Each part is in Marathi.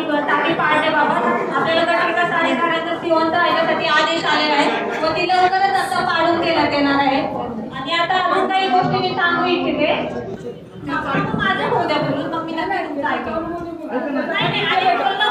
टाकी पाडले बाबा आपल्याला गटविकास अधिकाऱ्यांचा जिवंत राहण्यासाठी आदेश आलेला आहे. व ती लवकरच आता पाडून देण्यात येणार आहे. आणि आता अजून काही गोष्टी मी सांगू इच्छिते. माझं होऊ द्या बोलून. मग मी ना मॅडमचं ऐकलं नाही नाही आणि बोलणं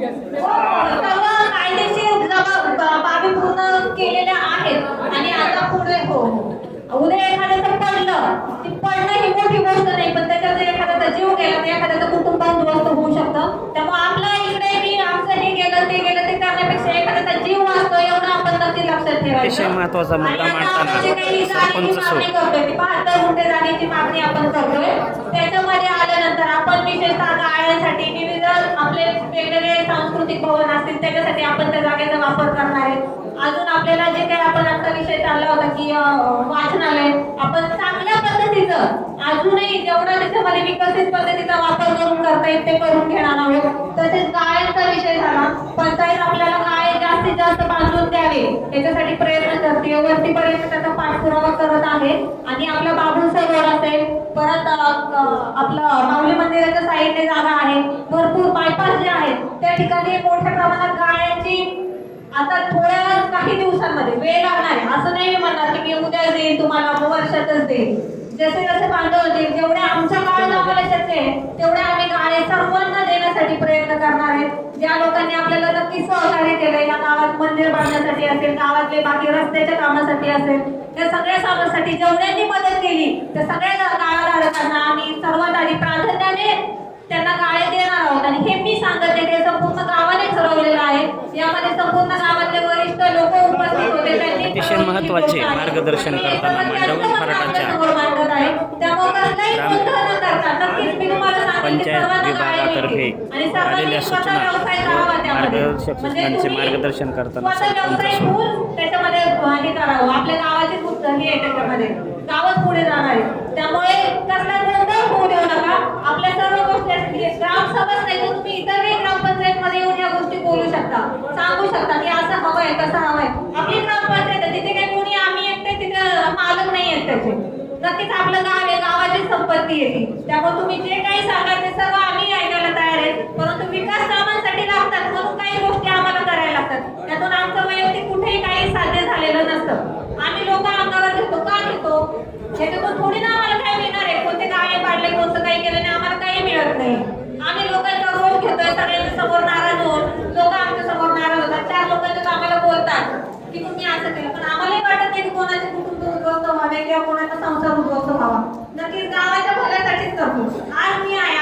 सर्व कायदेशीर जबाब- बाबी पूर्ण केलेल्या आहेत आणि आता पुढे हो हो. उद्या एखाद्याचं पडलं ती पडणं ही मोठी गोष्ट नाही पण त्याच्यात जर एखाद्याचा जीव गेला तर एखाद्याचं कुटुंब उद्ध्वस्त होऊ शकतं त्यामुळे आपलं इकडे मी आमचं हे गेलं ते गेलं ते करण्यापेक्षा एखाद्याचा जीव वाचतो एवढं आपण नक्की लक्षात ठेवायचं अतिशय महत्त्वाचा मुद्दा मांडताना सरपंच जागेची मागणी गुंठे जागेची मागणी आपण करतोय. त्याच्यामध्ये आल्यानंतर आपण विशेषतः गाळ्यांसाठी विविध आपले वेगवेगळे सांस्कृतिक भवन असतील त्याच्यासाठी आपण त्या जागेचा वापर करणार आहे. अजून आपल्याला जे काही आपण आता विषय चालला होता की वाचनालय आपण चांगल्या पद्धतीचं अजूनही जेवढा त्याच्यामध्ये विकसित पद्धतीचा वापर करून करता येईल ते करून घेणार आहोत. तसेच गाळ्यांचा विषय याच्यासाठी प्रयत्न करते. वरतीपर्यंत त्याचा पाठपुरावा करत आहे. आणि आपलं बाबू रोड असेल. परत आपलं माऊली मंदिराच्या साईडने जागा आहे. भरपूर बायपास जे आहेत त्या ठिकाणी मोठ्या प्रमाणात गाळ्यांची आता थोड्या काही दिवसांमध्ये वेळ लागणार आहे. असं नाही मी म्हणणार की मी उद्या देईन तुम्हाला वर्षातच देईन. जसे जसे बांधव होतील जेवढे आमच्या काळात आम्हाला शक्य आहे आम्ही गाळे सर्वांना देण्यासाठी प्रयत्न करणार आहे ज्या लोकांनी आपल्याला नक्की सहकार्य केलं या गावात मंदिर बांधण्यासाठी असेल गावातले बाकी रस्त्याच्या कामासाठी असेल त्या सगळ्या कामासाठी जेवढ्यांनी मदत केली त्या सगळ्या गाळाधारकांना आम्ही सर्वात आधी प्राधान्याने त्यांना गाळे देणार आहोत. आणि हे मी सांगत नाही ते संपूर्ण गावाने ठरवलेलं आहे. यामध्ये संपूर्ण गावातले वरिष्ठ लोक उपस्थित होते. त्यांनी अतिशय महत्त्वाचे मार्गदर्शन करताना मांडवली फराटाच्या समोर मांडत आहे त्यामुळे कसलाही ग्राम- गोंधळ न करता नक्कीच मी तुम्हाला सांगेन की पंचायत सर्वांनी आलेल्या सूचना. मार्गदर्शक म्हणजे सूचनांचे मार्गदर्शन करताना त्याच्यामध्ये हे करावं. आपल्या गावाची खूप हे आहे त्याच्यामध्ये. गावच पुढे जाणार आहे. त्यामुळे कसला गोंधळ होऊ देऊ नका. आपल्या सर्व गोष्टी असतील. ग्रामसभाच नाही तर तुम्ही इतरही ग्रामपंचायत मध्ये येऊन या गोष्टी बोलू शकता. सांगू शकता. की असं तसं हवंय आपली ग्रामपंचायत आहे, तिथे काही कोणी आम्ही एकटे तिथे मालक नाही आहेत त्याचे. नक्कीच आपलं गाव आहे गावाची संपत्ती आहे ती. त्यामुळे तुम्ही जे काही सांगाल ते सर्व आम्ही ऐकायला तयार आहे परंतु विकास कामांसाठी लागतात म्हणून काही गोष्टी आम्हाला करायला लागतात त्यातून आमचं वैयक्तिक कुठेही काही साध्य झालेलं नसतं आम्ही लोक अंगावर घेतो का घेतो ह्याच्यातून थोडी ना आम्हाला काय मिळणार आहे कोणते गाळे पाडले कोणतं काही केलं नाही आम्हाला काही मिळत नाही आम्ही लोकांचा रोल घेतोय सगळ्यांच्या समोर नाराज होऊन लोक आमच्यासमोर नाराज होतात चार लोकांच्या आम्हाला बोलतात की तुम्ही असं केलं पण आम्हालाही वाटत नाही की कोणाचे कुटुंब किंवा कोणाचा संसार उद्ध्वस्त व्हावा नक्कीच गावाच्या भल्यासाठीच करतो आज मी आहे